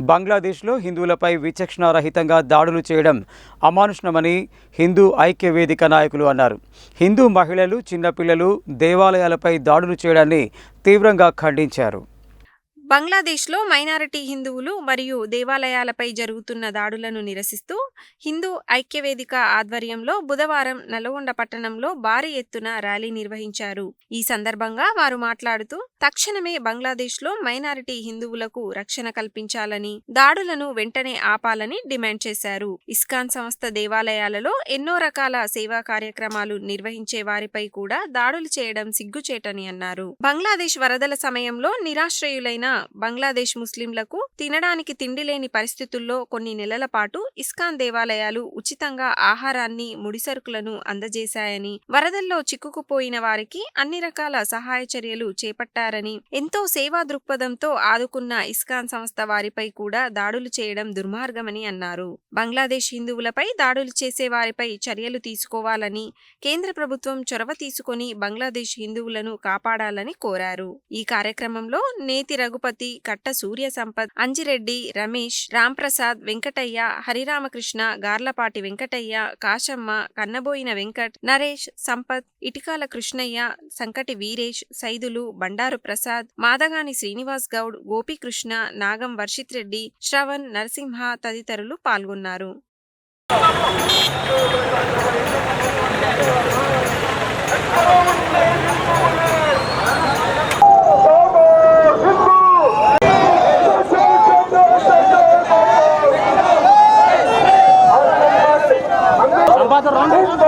బంగ్లాదేశ్లో హిందువులపై విచక్షణారహితంగా దాడులు చేయడం అమానుష్ణమని హిందూ ఐక్య వేదిక నాయకులు అన్నారు. హిందూ మహిళలు చిన్నపిల్లలు దేవాలయాలపై దాడులు చేయడాన్ని తీవ్రంగా ఖండించారు. బంగ్లాదేశ్లో మైనారిటీ హిందువులు మరియు దేవాలయాలపై జరుగుతున్న దాడులను నిరసిస్తూ హిందూ ఐక్యవేదిక ఆధ్వర్యంలో బుధవారం నల్గొండ పట్టణంలో భారీ ఎత్తున ర్యాలీ నిర్వహించారు. ఈ సందర్భంగా వారు మాట్లాడుతూ తక్షణమే బంగ్లాదేశ్లో మైనారిటీ హిందువులకు రక్షణ కల్పించాలని దాడులను వెంటనే ఆపాలని డిమాండ్ చేశారు. ఇస్కాన్ సంస్థ దేవాలయాలలో ఎన్నో రకాల సేవా కార్యక్రమాలు నిర్వహించే వారిపై కూడా దాడులు చేయడం సిగ్గుచేటని అన్నారు. బంగ్లాదేశ్ వరదల సమయంలో నిరాశ్రయులైన బంగ్లాదేశ్ ముస్లింలకు తినడానికి తిండి లేని పరిస్థితుల్లో కొన్ని నెలల పాటు ఇస్కాన్ దేవాలయాలు ఉచితంగా ఆహారాన్ని ముడిసరుకులను అందజేశాయని వరదల్లో చిక్కుకుపోయిన వారికి అన్ని రకాల సహాయ చర్యలు చేపట్టారని ఎంతో సేవా దృక్పథంతో ఆదుకున్న ఇస్కాన్ సంస్థ వారిపై కూడా దాడులు చేయడం దుర్మార్గమని అన్నారు. బంగ్లాదేశ్ హిందువులపై దాడులు చేసే వారిపై చర్యలు తీసుకోవాలని కేంద్ర ప్రభుత్వం చొరవ తీసుకొని బంగ్లాదేశ్ హిందువులను కాపాడాలని కోరారు. ఈ కార్యక్రమంలో నేతి రఘుపతి కట్ట సూర్య సంపత్ అంజిరెడ్డి రమేష్ రాంప్రసాద్ వెంకటయ్య హరిరామకృష్ణ గార్లపాటి వెంకటయ్య కాశమ్మ కన్నబోయిన వెంకట్ నరేష్ సంపత్ ఇటికాల కృష్ణయ్య సంకటి వీరేష్ సైదులు బండారు ప్రసాద్ మాదగాని శ్రీనివాస్ గౌడ్ గోపీకృష్ణ నాగం వర్షిత్ రెడ్డి శ్రవణ్ నరసింహ తదితరులు పాల్గొన్నారు. ಮಾತಾಡ್ರಿ